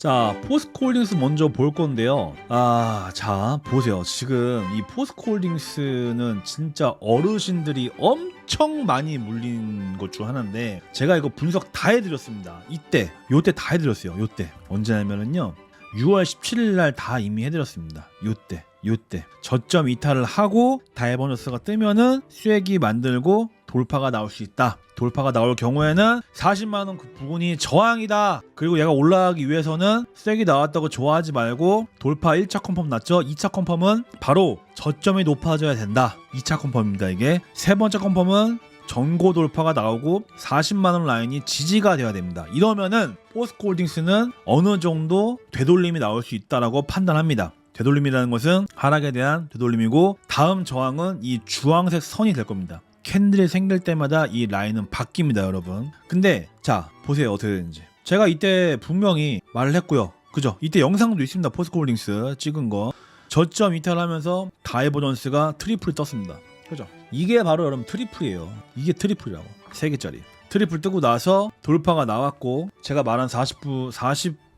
자, 포스코홀딩스 먼저 볼 건데요. 아, 자, 보세요. 지금 이 포스코홀딩스는 진짜 어르신들이 엄청 많이 물린 것 중 하나인데 제가 이거 분석 다 해드렸습니다. 이때, 요때 다 해드렸어요. 요때. 언제냐면은요. 6월 17일 날 다 이미 해드렸습니다. 요때. 요때 저점 이탈을 하고 다이버너스가 뜨면은 쇠기 만들고 돌파가 나올 수 있다. 돌파가 나올 경우에는 40만 원 그 부분이 저항이다. 그리고 얘가 올라가기 위해서는 쇠기 나왔다고 좋아하지 말고 돌파 1차 컨펌 났죠. 2차 컨펌은 바로 저점이 높아져야 된다. 2차 컨펌입니다. 이게 세 번째 컨펌은 전고 돌파가 나오고 40만 원 라인이 지지가 돼야 됩니다. 이러면은 포스코홀딩스는 어느 정도 되돌림이 나올 수 있다라고 판단합니다. 되돌림이라는 것은 하락에 대한 되돌림이고 다음 저항은 이 주황색 선이 될 겁니다. 캔들이 생길 때마다 이 라인은 바뀝니다, 여러분. 근데 자 보세요 어떻게 되는지. 제가 이때 분명히 말을 했고요. 그죠? 이때 영상도 있습니다. 포스코홀딩스 찍은 거. 저점 이탈하면서 다이버전스가 트리플이 떴습니다. 그죠? 이게 바로 여러분 트리플이에요. 이게 트리플이라고. 세 개짜리. 트리플 뜨고 나서 돌파가 나왔고 제가 말한 40부 40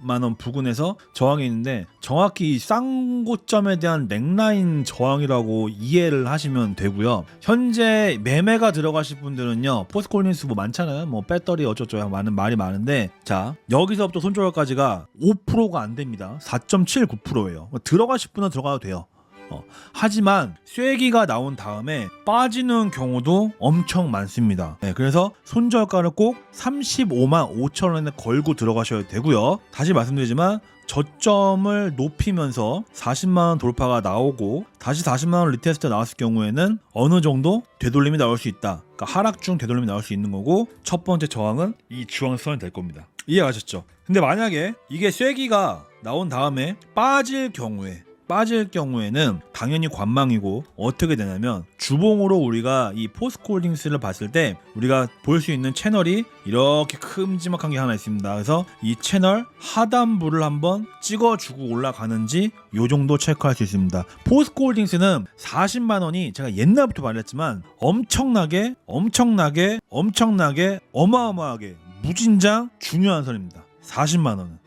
만원 부근에서 저항이 있는데 정확히 이 쌍고점에 대한 넥라인 저항이라고 이해를 하시면 되고요. 현재 매매가 들어가실 분들은요. 포스콜린스 뭐 많잖아요. 뭐 배터리 어쩌저쩌고 많은 말이 많은데 자 여기서부터 손절까지가 5%가 안 됩니다. 4.79%예요. 들어가실 분은 들어가도 돼요. 어, 하지만 쐐기가 나온 다음에 빠지는 경우도 엄청 많습니다. 네, 그래서 손절가를 꼭 35만 5천 원에 걸고 들어가셔야 되고요. 다시 말씀드리지만 저점을 높이면서 40만 원 돌파가 나오고 다시 40만 원 리테스트 나왔을 경우에는 어느 정도 되돌림이 나올 수 있다. 그러니까 하락 중 되돌림이 나올 수 있는 거고 첫 번째 저항은 이 주황선이 될 겁니다. 이해가셨죠? 근데 만약에 이게 쐐기가 나온 다음에 빠질 경우에 빠질 경우에는 당연히 관망이고 어떻게 되냐면 주봉으로 우리가 이 포스코홀딩스를 봤을 때 우리가 볼 수 있는 채널이 이렇게 큼지막한 게 하나 있습니다. 그래서 이 채널 하단부를 한번 찍어주고 올라가는지 요 정도 체크할 수 있습니다. 포스코홀딩스는 40만 원이 제가 옛날부터 말했지만 엄청나게 엄청나게 엄청나게 어마어마하게 무진장 중요한 선입니다. 40만 원은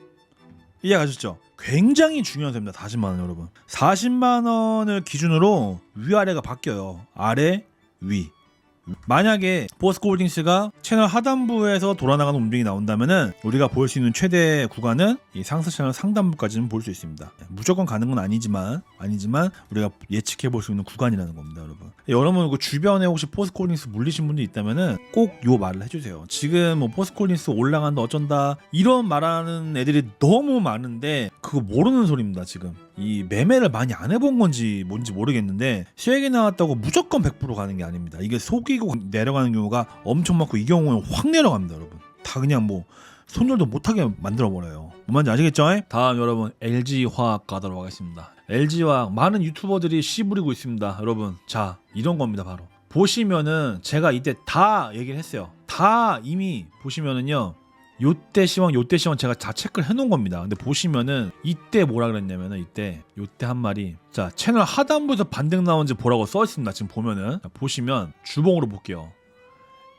이해가셨죠? 굉장히 중요한 선입니다. 40만 원 여러분. 40만 원을 기준으로 위아래가 바뀌어요. 아래, 위. 만약에 포스코 홀딩스가 채널 하단부에서 돌아나가는 움직임이 나온다면은 우리가 볼 수 있는 최대 구간은 이 상승 채널 상단부까지는 볼 수 있습니다. 무조건 가는 건 아니지만 아니지만 우리가 예측해 볼 수 있는 구간이라는 겁니다, 여러분. 여러분 그 주변에 혹시 포스코 홀딩스 물리신 분들 있다면은 꼭 요 말을 해주세요. 지금 뭐 포스코 홀딩스 올라간다 어쩐다 이런 말하는 애들이 너무 많은데 그거 모르는 소리입니다, 지금. 이 매매를 많이 안 해본 건지 뭔지 모르겠는데 수액이 나왔다고 무조건 100% 가는 게 아닙니다. 이게 속이고 내려가는 경우가 엄청 많고 이 경우는 확 내려갑니다, 여러분. 다 그냥 뭐 손절도 못하게 만들어 버려요. 뭔지 아시겠죠? 다음 여러분 LG 화학 가도록 하겠습니다. LG 화학 많은 유튜버들이 씨 부리고 있습니다, 여러분. 자 이런 겁니다, 바로. 보시면은 제가 이때 다 얘기를 했어요. 다 이미 보시면은요. 요때 시황 요때 시황 제가 다 체크를 해놓은 겁니다. 근데 보시면은 이때 뭐라 그랬냐면은 이때 요때 한 말이 자 채널 하단부에서 반등 나온지 보라고 써 있습니다. 지금 보면은 자, 보시면 주봉으로 볼게요.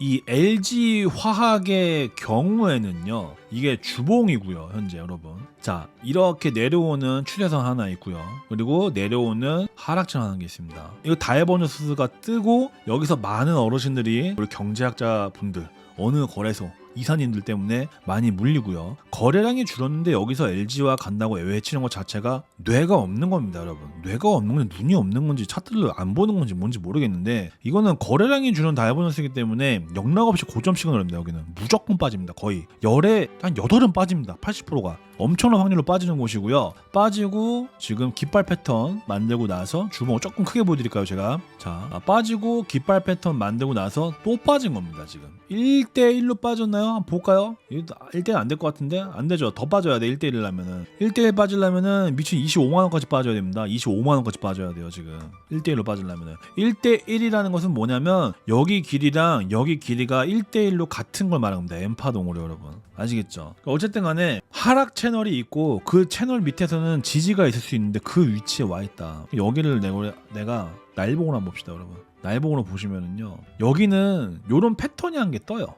이 LG 화학의 경우에는요 이게 주봉이고요 현재 여러분 자 이렇게 내려오는 추세선 하나 있고요 그리고 내려오는 하락선 하나 게 있습니다 이거 다이버너스가 뜨고 여기서 많은 어르신들이 우리 경제학자 분들 어느 거래소 이사님들 때문에 많이 물리고요. 거래량이 줄었는데 여기서 LG와 간다고 외치는 것 자체가 뇌가 없는 겁니다, 여러분. 뇌가 없는 건지 눈이 없는 건지 차트를 안 보는 건지 뭔지 모르겠는데 이거는 거래량이 주는 다이버너스이기 때문에 영락 없이 고점 시그널입니다. 여기는 무조건 빠집니다. 거의 열에 한 여덟은 빠집니다. 80%가 엄청난 확률로 빠지는 곳이고요. 빠지고 지금 깃발 패턴 만들고 나서 주먹 조금 크게 보여드릴까요, 제가? 자, 아, 빠지고 깃발 패턴 만들고 나서 또 빠진 겁니다, 지금. 1대1로 빠졌나요? 한번 볼까요? 1대1 안 될 것 같은데? 안 되죠. 더 빠져야 돼, 1대1이라면은. 1대1 빠지려면은 미친 25만원까지 빠져야 됩니다. 25만원까지 빠져야 돼요, 지금. 1대1로 빠지려면은. 1대1이라는 것은 뭐냐면, 여기 길이랑 여기 길이가 1대1로 같은 걸 말하는 겁니다. 엠파동으로 여러분. 아시겠죠? 어쨌든 간에 하락 채널이 있고 그 채널 밑에서는 지지가 있을 수 있는데 그 위치에 와 있다. 여기를 내가, 내가 날봉으로 한번 봅시다, 여러분. 날봉으로 보시면은요. 여기는 요런 패턴이 한 게 떠요.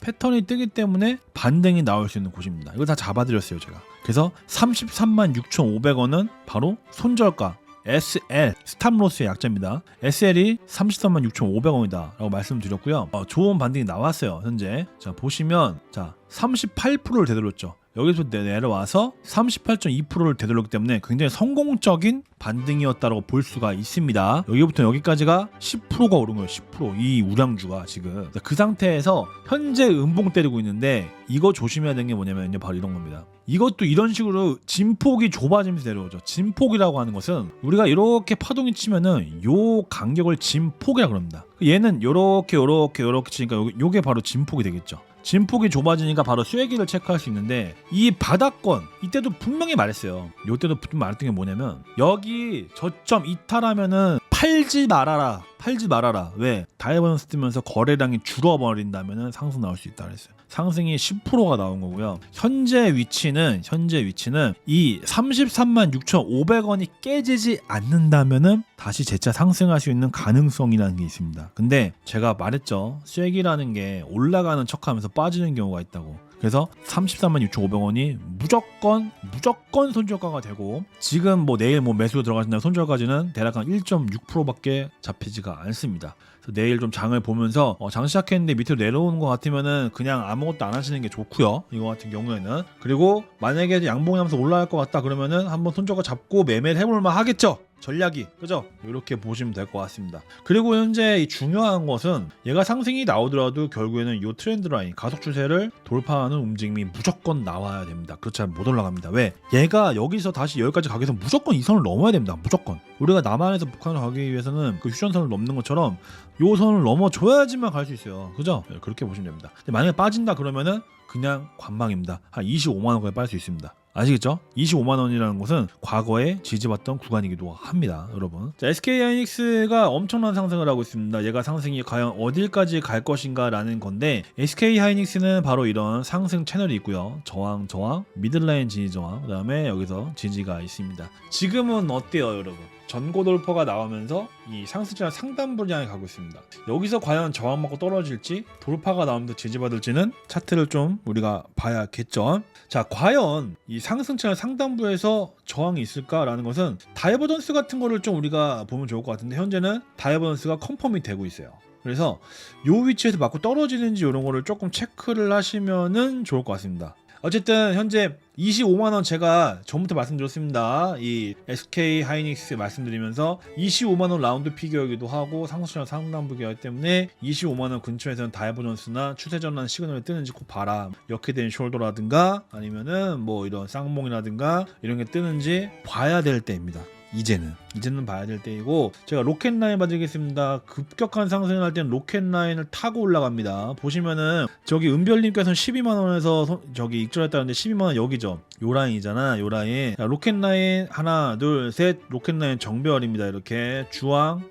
패턴이 뜨기 때문에 반등이 나올 수 있는 곳입니다. 이거 다 잡아드렸어요 제가. 그래서 33만 6,500원은 바로 손절가 SL 스탑로스의 약자입니다. SL이 33만 6,500원이다라고 말씀드렸고요. 어, 좋은 반등이 나왔어요 현재. 자 보시면 자 38%를 되돌렸죠. 여기서 내- 내려와서 38.2%를 되돌렸기 때문에 굉장히 성공적인 반등이었다고 볼 수가 있습니다. 여기부터 여기까지가 10%가 오른 거예요. 10%이 우량주가 지금 그 상태에서 현재 음봉 때리고 있는데 이거 조심해야 되는 게 뭐냐면 이제 바로 이런 겁니다. 이것도 이런 식으로 진폭이 좁아지면서 내려오죠. 진폭이라고 하는 것은 우리가 이렇게 파동이 치면은 요 간격을 진폭이라고 그럽니다. 얘는 요렇게 요렇게 요렇게 치니까 요- 요게 바로 진폭이 되겠죠. 진폭이 좁아지니까 바로 쇠기를 체크할 수 있는데 이 바닥권 이때도 분명히 말했어요. 요때도 분명히 말했던 게 뭐냐면 여기 저점 이탈하면은 팔지 말아라. 팔지 말아라. 왜? 다이버넌스 뜨면서 거래량이 줄어버린다면은 상승 나올 수 있다 그랬어요. 상승이 10%가 나온 거고요. 현재 위치는 현재 위치는 이 33만 6,500원이 깨지지 않는다면은 다시 재차 상승할 수 있는 가능성이라는 게 있습니다. 근데 제가 말했죠. 쐐기라는 게 올라가는 척하면서 빠지는 경우가 있다고. 그래서 33만 6,500원이 무조건 무조건 손절가가 되고 지금 뭐 내일 뭐 매수 들어가신다면 손절까지는 대략 한 1.6%밖에 잡히지가 않습니다. 그래서 내일 좀 장을 보면서 어, 장 시작했는데 밑으로 내려오는 것 같으면은 그냥 아무것도 안 하시는 게 좋고요. 이거 같은 경우에는 그리고 만약에 양봉하면서 올라갈 것 같다 그러면은 한번 손절가 잡고 매매를 해볼만 하겠죠. 전략이 그죠? 이렇게 보시면 될 것 같습니다. 그리고 현재 이 중요한 것은 얘가 상승이 나오더라도 결국에는 이 트렌드 라인 가속 추세를 돌파하는 움직임이 무조건 나와야 됩니다. 그렇지 않으면 못 올라갑니다. 왜? 얘가 여기서 다시 여기까지 가기 위해서 무조건 이 선을 넘어야 됩니다. 무조건. 우리가 남한에서 북한을 가기 위해서는 그 휴전선을 넘는 것처럼 요 선을 넘어줘야지만 갈 수 있어요. 그죠? 네, 그렇게 보시면 됩니다. 만약에 빠진다 그러면은 그냥 관망입니다. 한 25만 원까지 빠질 수 있습니다. 아시겠죠? 25만 원이라는 것은 과거에 지지받던 구간이기도 합니다, 여러분. 자, SK 하이닉스가 엄청난 상승을 하고 있습니다. 얘가 상승이 과연 어딜까지 갈 것인가라는 건데 SK 하이닉스는 바로 이런 상승 채널이 있고요. 저항, 저항, 미들라인 지지 저항, 그다음에 여기서 지지가 있습니다. 지금은 어때요, 여러분? 전고 돌파가 나오면서 이 상승장 상단 분량에 가고 있습니다. 여기서 과연 저항 맞고 떨어질지 돌파가 나오면서 지지받을지는 차트를 좀 우리가 봐야겠죠. 자, 과연 이 상승차의 상단부에서 저항이 있을까라는 것은 다이버던스 같은 거를 좀 우리가 보면 좋을 것 같은데 현재는 다이버던스가 컨펌이 되고 있어요. 그래서 요 위치에서 맞고 떨어지는지 이런 거를 조금 체크를 하시면은 좋을 것 같습니다. 어쨌든 현재 25만 원 제가 전부터 말씀드렸습니다. 이 SK 하이닉스 말씀드리면서 25만 원 라운드 피겨이기도 하고 상승장 상단부기이기 때문에 25만 원 근처에서는 다이버전스나 추세 전환 시그널이 뜨는지 꼭 봐라. 이렇게 된 숄더라든가 아니면은 뭐 이런 쌍몽이라든가 이런 게 뜨는지 봐야 될 때입니다. 이제는 이제는 봐야 될 때이고 제가 로켓 라인 봐드리겠습니다. 급격한 상승을 할 때는 로켓 라인을 타고 올라갑니다. 보시면은 저기 은별님께서는 12만 원에서 소- 저기 익절했다는데 12만 원 여기죠. 요 라인이잖아. 요 라인. 자, 로켓 라인 하나 둘 셋 로켓 라인 정별입니다. 이렇게 주황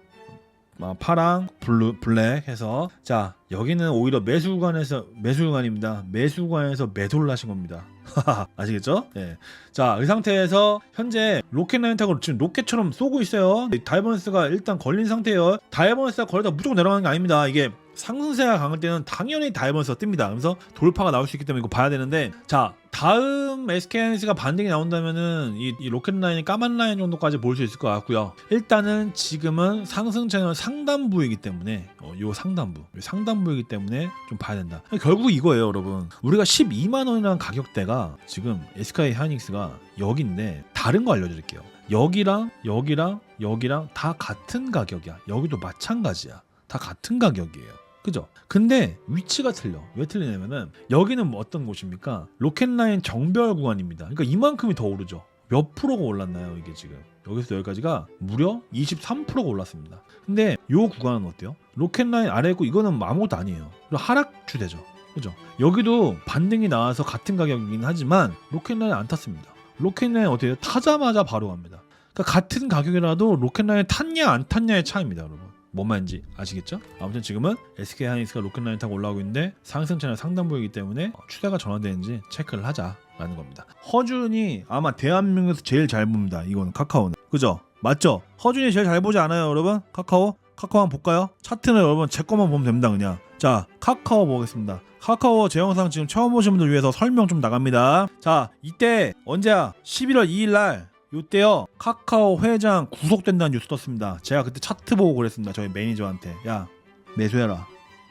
어, 파랑, 블루, 블랙 해서 자 여기는 오히려 매수 구간에서 매수 구간입니다. 매수 구간에서 매도를 하신 겁니다. 아시겠죠? 예. 자, 이 상태에서 현재 로켓 라인 타고 지금 로켓처럼 쏘고 있어요. 다이버넌스가 일단 걸린 상태예요. 다이버넌스가 걸리다 무조건 내려가는 게 아닙니다. 이게 상승세가 강할 때는 당연히 다이버넌스가 뜹니다. 그래서 돌파가 나올 수 있기 때문에 이거 봐야 되는데 자, 다음 SK하이닉스가 반등이 나온다면은 이, 이 로켓 라인이 까만 라인 정도까지 볼 수 있을 것 같고요. 일단은 지금은 상승 채널 상단부이기 때문에 어, 요 상단부, 요 상단부이기 때문에 좀 봐야 된다. 결국 이거예요, 여러분. 우리가 12만 원이라는 가격대가 지금 SK 하이닉스가 여기인데 다른 거 알려드릴게요. 여기랑 여기랑 여기랑 다 같은 가격이야. 여기도 마찬가지야. 다 같은 가격이에요. 그죠? 근데 위치가 틀려. 왜 틀리냐면은 여기는 뭐 어떤 곳입니까? 로켓라인 정별 구간입니다. 그러니까 이만큼이 더 오르죠. 몇 프로가 올랐나요, 이게 지금? 여기서 여기까지가 무려 23%가 올랐습니다. 근데 요 구간은 어때요? 로켓라인 아래 있고 이거는 뭐 아무것도 아니에요. 하락 추세죠. 그죠? 여기도 반등이 나와서 같은 가격이긴 하지만 로켓라인 안 탔습니다. 로켓라인 어때요? 타자마자 바로 갑니다. 그러니까 같은 가격이라도 로켓라인 탔냐 안 탔냐의 차이입니다, 여러분. 뭔 말인지 아시겠죠? 아무튼 지금은 SK 하이닉스가 로켓라인 타고 올라오고 있는데 상승 채널 상단부이기 때문에 어, 추세가 전환되는지 체크를 하자라는 겁니다. 허준이 아마 대한민국에서 제일 잘 봅니다. 이거는 카카오는 그죠? 맞죠? 허준이 제일 잘 보지 않아요, 여러분? 카카오? 카카오 한번 볼까요? 차트는 여러분 제 것만 보면 됩니다, 그냥. 자 카카오 보겠습니다 카카오 제 영상 지금 처음 보신 분들 위해서 설명 좀 나갑니다 자 이때 언제야 11월 2일 날 요때요 카카오 회장 구속된다는 뉴스 떴습니다. 제가 그때 차트 보고 그랬습니다 저희 매니저한테. 야 매수해라.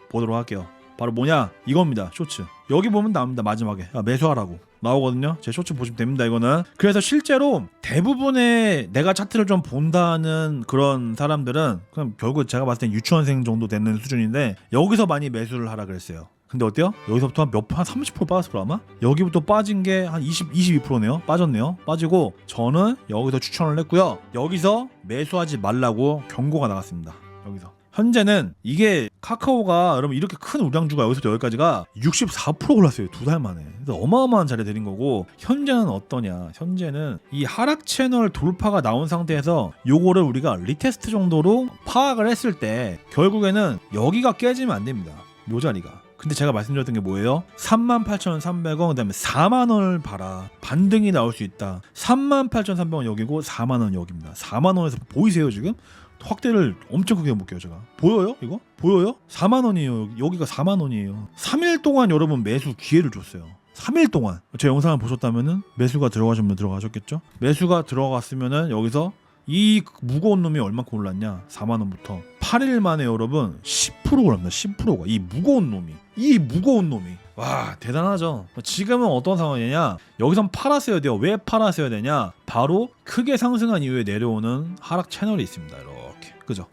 보도록 할게요. 바로 뭐냐? 이겁니다 쇼츠. 여기 보면 나옵니다 마지막에. 야, 매수하라고. 나오거든요? 제 쇼츠 보시면 됩니다 이거는. 그래서 실제로 대부분의 내가 차트를 좀 본다는 그런 사람들은 그냥 결국 제가 봤을 땐 유치원생 정도 되는 수준인데 여기서 많이 매수를 하라 그랬어요 근데 어때요? 여기서부터 한몇한 30% 빠졌을 아마? 여기부터 빠진 게 한 20, 22%네요. 빠졌네요. 빠지고 저는 여기서 추천을 했고요. 여기서 매수하지 말라고 경고가 나갔습니다. 여기서. 현재는 이게 카카오가 여러분 이렇게 큰 우량주가 여기서부터 여기까지가 64% 올랐어요 두 달 만에 그래서 어마어마한 자리 드린 거고 현재는 어떠냐 현재는 이 하락 채널 돌파가 나온 상태에서 요거를 우리가 리테스트 정도로 파악을 했을 때 결국에는 여기가 깨지면 안 됩니다 요 자리가 근데 제가 말씀드렸던 게 뭐예요? 38,300원 그다음에 4만 원을 봐라 반등이 나올 수 있다 38,300원 여기고 4만 원 여기입니다 4만 원에서 보이세요 지금? 확대를 엄청 크게 해볼게요 제가 보여요 이거? 보여요? 4만 원이에요 여기가 4만 원이에요 3일 동안 여러분 매수 기회를 줬어요 3일 동안 제 영상을 보셨다면은 매수가 들어가신 분 들어가셨겠죠? 매수가 들어갔으면은 여기서 이 무거운 놈이 얼마큼 올랐냐 4만 원부터 8일 만에 여러분 10% 올랐습니다. 10%가. 이 무거운 놈이. 이 무거운 놈이. 와 대단하죠. 지금은 어떤 상황이냐? 여기선 팔았어야 돼요. 왜 팔았어야 되냐? 바로 크게 상승한 이후에 내려오는 하락 채널이 있습니다. 이렇게. 그죠?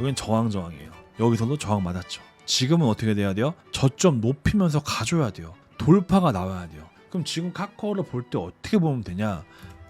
여긴 저항 저항이에요. 여기서도 저항 맞았죠. 지금은 어떻게 돼야 돼요? 저점 높이면서 가져야 돼요. 돌파가 나와야 돼요. 그럼 지금 카카오를 볼 때 어떻게 보면 되냐?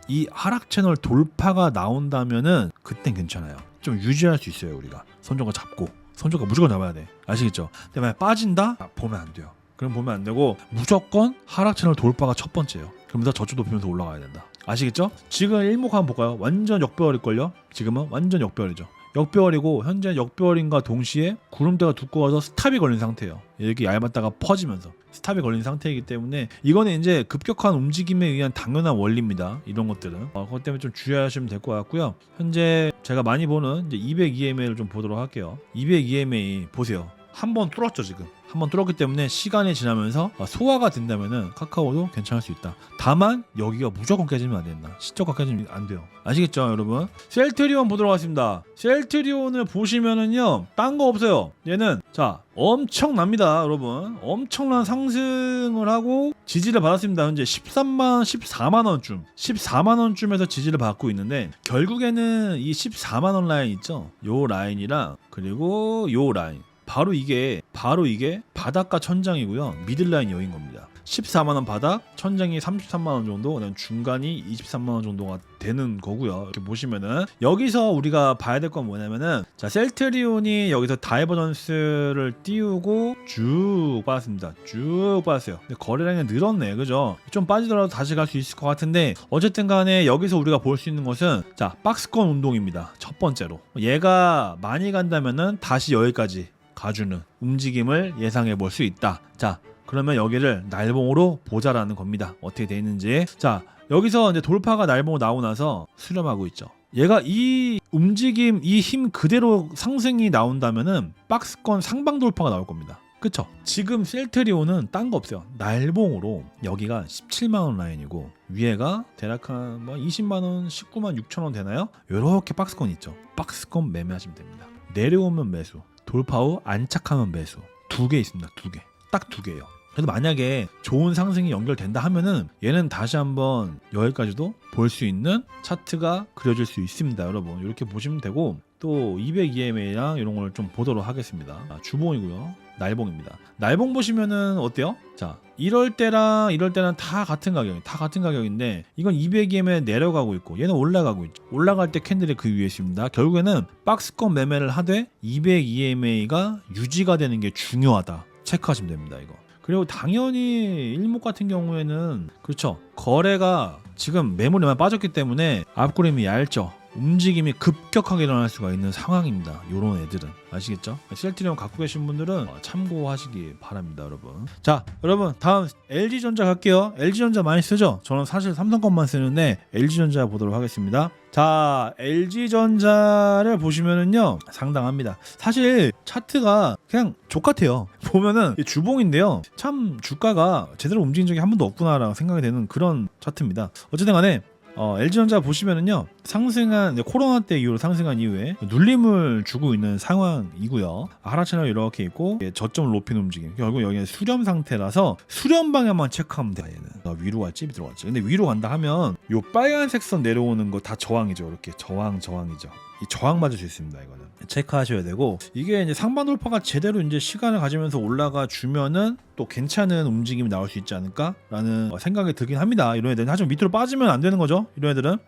이 하락 채널 돌파가 나온다면은 그땐 괜찮아요. 좀 유지할 수 있어요 우리가 선조가 잡고 선조가 무조건 잡아야 돼 아시겠죠? 근데 만약 빠진다 아, 보면 안 돼요. 그럼 보면 안 되고 무조건 하락 채널 돌파가 첫 번째예요. 그러면서 저주 높이면서 올라가야 된다. 아시겠죠? 지금 일목 한번 볼까요? 완전 역배열일걸요? 지금은 완전 역배열이죠. 역배열이고 현재 역배열인가 동시에 구름대가 두꺼워서 스탑이 걸린 상태예요. 이렇게 얇았다가 퍼지면서 스탑이 걸린 상태이기 때문에 이거는 이제 급격한 움직임에 의한 당연한 원리입니다. 이런 것들은 어, 그것 때문에 좀 주의하시면 될 것 같고요. 현재 제가 많이 보는 이제 200EMA를 좀 보도록 할게요. 200EMA 보세요. 한 번 뚫었죠 지금. 한 번 뚫었기 때문에 시간이 지나면서 소화가 된다면은 카카오도 괜찮을 수 있다. 다만 여기가 무조건 깨지면 안 된다. 시저가 깨지면 안 돼요. 아시겠죠, 여러분? 셀트리온 보도록 하겠습니다. 셀트리온을 보시면은요, 딴 거 없어요. 얘는 자 엄청납니다, 여러분. 엄청난 상승을 하고 지지를 받았습니다. 현재 13만, 14만 원쯤, 14만 원쯤에서 지지를 받고 있는데 결국에는 이 14만 원 라인 있죠? 요 라인이랑 그리고 요 라인. 바로 이게 바로 이게 바닥과 천장이고요. 미들라인 여인 겁니다. 14만 원 바닥, 천장이 33만 원 정도, 그다음 중간이 23만 원 정도가 되는 거고요. 이렇게 보시면은 여기서 우리가 봐야 될 건 뭐냐면은 자 셀트리온이 여기서 다이버전스를 띄우고 쭉 빠졌습니다. 쭉 빠졌어요. 근데 거래량이 늘었네, 그죠? 좀 빠지더라도 다시 갈 수 있을 것 같은데 어쨌든 간에 여기서 우리가 볼 수 있는 것은 자 박스권 운동입니다. 첫 번째로 얘가 많이 간다면은 다시 여기까지 가주는 움직임을 예상해 볼 수 있다. 자, 그러면 여기를 날봉으로 보자라는 겁니다. 어떻게 돼 있는지. 자, 여기서 이제 돌파가 날봉으로 나오고 나서 수렴하고 있죠. 얘가 이 움직임, 이 힘 그대로 상승이 나온다면은 박스권 상방 돌파가 나올 겁니다. 그쵸? 지금 셀트리온은 딴 거 없어요. 날봉으로 여기가 17만 원 라인이고 위에가 대략 한뭐 20만 원, 19만 6천 원 되나요? 이렇게 박스권 있죠. 박스권 매매하시면 됩니다. 내려오면 매수, 돌파 후 안착하면 매수 두 개 있습니다. 두 개. 딱 두 개예요. 그래서 만약에 좋은 상승이 연결된다 하면은 얘는 다시 한번 여기까지도 볼 수 있는 차트가 그려질 수 있습니다, 여러분. 이렇게 보시면 되고 또 200EMA랑 이런 걸 좀 보도록 하겠습니다. 아, 주봉이고요. 날봉입니다. 날봉 보시면은 어때요? 자, 이럴 때랑 이럴 때는 다 같은 가격이 다 같은 가격인데 이건 200EM에 내려가고 있고 얘는 올라가고 있죠. 올라갈 때 캔들이 그 위에 있습니다. 결국에는 박스권 매매를 하되 200EMA가 유지가 되는 게 중요하다. 체크하시면 됩니다. 이거. 그리고 당연히 일목 같은 경우에는 그렇죠. 거래가 지금 매물에만 빠졌기 때문에 앞구림이 얇죠. 움직임이 급격하게 일어날 수가 있는 상황입니다. 요런 애들은 아시겠죠? 셀트리온 갖고 계신 분들은 어, 참고하시기 바랍니다, 여러분. 자, 여러분 다음 LG전자 갈게요. LG전자 많이 쓰죠? 저는 사실 삼성 것만 쓰는데 LG전자 보도록 하겠습니다. 자, LG전자를 보시면은요 상당합니다. 사실 차트가 그냥 족 같아요. 보면은 이 주봉인데요. 참 주가가 제대로 움직인 적이 한 번도 없구나라고 생각이 되는 그런 차트입니다. 어쨌든 간에 어, LG전자 보시면은요 상승한 코로나 때 이후로 상승한 이후에 눌림을 주고 있는 상황이고요. 하락채널 이렇게 있고 저점을 높이는 움직임. 결국 여기는 수렴 상태라서 수렴 방향만 체크하면 돼 얘는. 어, 위로 갈지 밑으로 갈지. 근데 위로 간다 하면 요 빨간색 선 내려오는 거 다 저항이죠. 이렇게 저항 저항이죠. 이 저항 맞을 수 있습니다 이거는. 체크하셔야 되고. 이게 이제 상반 돌파가 제대로 이제 시간을 가지면서 올라가 주면은 또 괜찮은 움직임이 나올 수 있지 않을까라는 어, 생각이 들긴 합니다. 이런 애들은. 하지만 밑으로 빠지면 안 되는 거죠 이런 애들은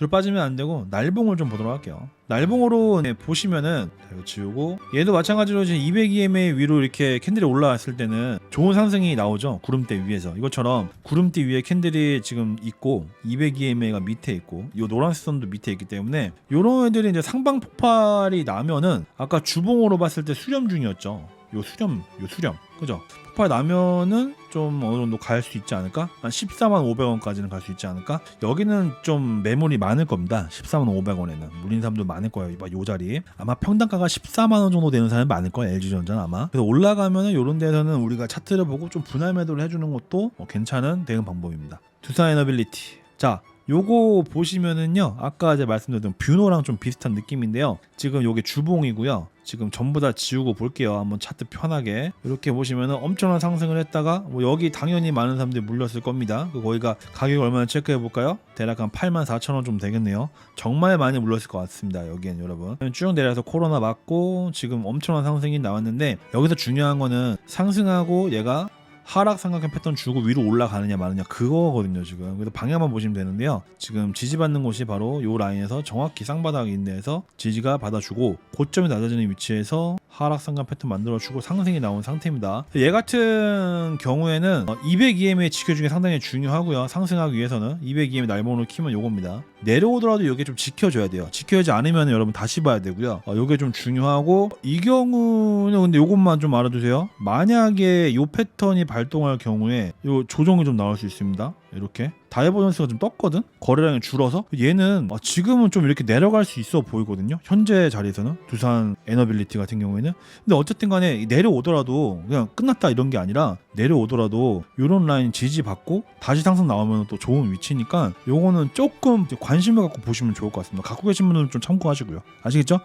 밑으로 빠지면 안 되고 날봉을 좀 보도록 할게요. 날봉으로 네, 보시면은 자, 이거 지우고 얘도 마찬가지로 이제 200EMA 위로 이렇게 캔들이 올라왔을 때는 좋은 상승이 나오죠. 구름대 위에서. 이것처럼 구름대 위에 캔들이 지금 있고 200EMA가 밑에 있고 이 노란색 선도 밑에 있기 때문에 이런 애들이 이제 상방 폭발이 나면은 아까 주봉으로 봤을 때 수렴 중이었죠. 요 수렴 요 수렴. 그죠 폭발 나면은 좀 어느 정도 갈 수 있지 않을까? 한 14만 500원까지는 갈 수 있지 않을까? 여기는 좀 매물이 많을 겁니다. 14만 500원에는 물린 사람도 많을 거예요. 요 자리 아마 평당가가 14만 원 정도 되는 사람이 많을 거예요. LG전자는 아마. 그래서 올라가면은 이런 데서는 우리가 차트를 보고 좀 분할 매도를 해주는 것도 어, 괜찮은 대응 방법입니다. 두산 에너빌리티. 자. 요거 보시면은요 아까 이제 말씀드렸던 뷰노랑 좀 비슷한 느낌인데요. 지금 요게 주봉이고요. 지금 전부 다 지우고 볼게요. 한번 차트 편하게. 이렇게 보시면은 엄청난 상승을 했다가 뭐 여기 당연히 많은 사람들이 물렸을 겁니다. 그 거기가 가격이 얼마나 체크해 볼까요? 대략 한 8만 4천 원좀 되겠네요. 정말 많이 물렸을 것 같습니다 여기엔 여러분. 쭉 내려서 코로나 맞고 지금 엄청난 상승이 나왔는데 여기서 중요한 거는 상승하고 얘가 하락 삼각형 패턴 주고 위로 올라가느냐 마느냐 그거거든요 지금. 그래서 방향만 보시면 되는데요. 지금 지지받는 곳이 바로 요 라인에서 정확히 쌍바닥 인내에서 지지가 받아주고 고점이 낮아지는 위치에서 하락 삼각 패턴 만들어주고 상승이 나온 상태입니다. 얘 같은 경우에는 200EM의 지켜 중에 상당히 중요하고요. 상승하기 위해서는 200EM 날봉으로 키면 요겁니다 내려오더라도 이게 좀 지켜줘야 돼요. 지켜야지 않으면 여러분 다시 봐야 되고요. 어, 요게 좀 중요하고 이 경우는 근데 요것만 좀 알아두세요. 만약에 요 패턴이 발동할 경우에 요 조정이 좀 나올 수 있습니다 이렇게 다이버전스가 좀 떴거든? 거래량이 줄어서? 얘는 어, 지금은 좀 이렇게 내려갈 수 있어 보이거든요? 현재 자리에서는? 두산 에너빌리티 같은 경우에는? 근데 어쨌든 간에 내려오더라도 그냥 끝났다 이런 게 아니라 내려오더라도 이런 라인 지지받고 다시 상승 나오면 또 좋은 위치니까 요거는 조금 관심을 갖고 보시면 좋을 것 같습니다. 갖고 계신 분들은 좀 참고하시고요. 아시겠죠